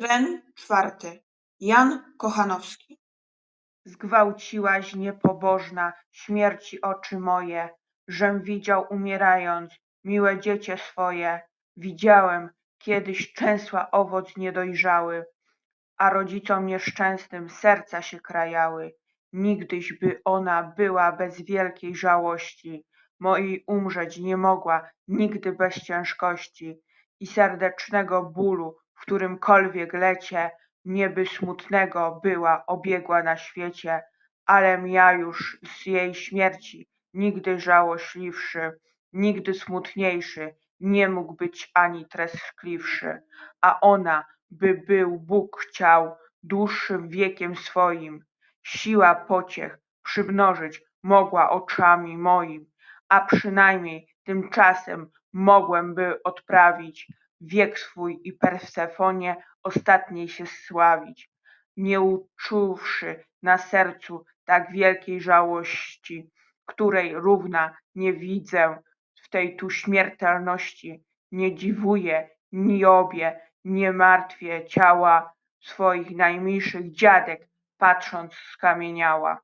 Tren czwarty. Jan Kochanowski. Zgwałciłaś niepobożna śmierci oczy moje, żem widział umierając miłe dziecię swoje. Widziałem, kiedyś częsła owoc niedojrzały, a rodzicom nieszczęsnym serca się krajały. Nigdyś by ona była bez wielkiej żałości, mojej umrzeć nie mogła nigdy bez ciężkości i serdecznego bólu, którymkolwiek lecie mnie by smutnego była obiegła na świecie, alem ja już z jej śmierci nigdy żałośliwszy, nigdy smutniejszy nie mógł być ani troskliwszy, a ona, by był Bóg chciał dłuższym wiekiem swoim, siła pociech przymnożyć mogła oczami moim, a przynajmniej tymczasem mogłem by odprawić wiek swój i Persefonie ostatniej się sławić, nie uczuwszy na sercu tak wielkiej żałości, której równa nie widzę w tej tu śmiertelności, nie dziwuję Niobie, nie martwię ciała swoich najmilszych dziadek, patrząc skamieniała.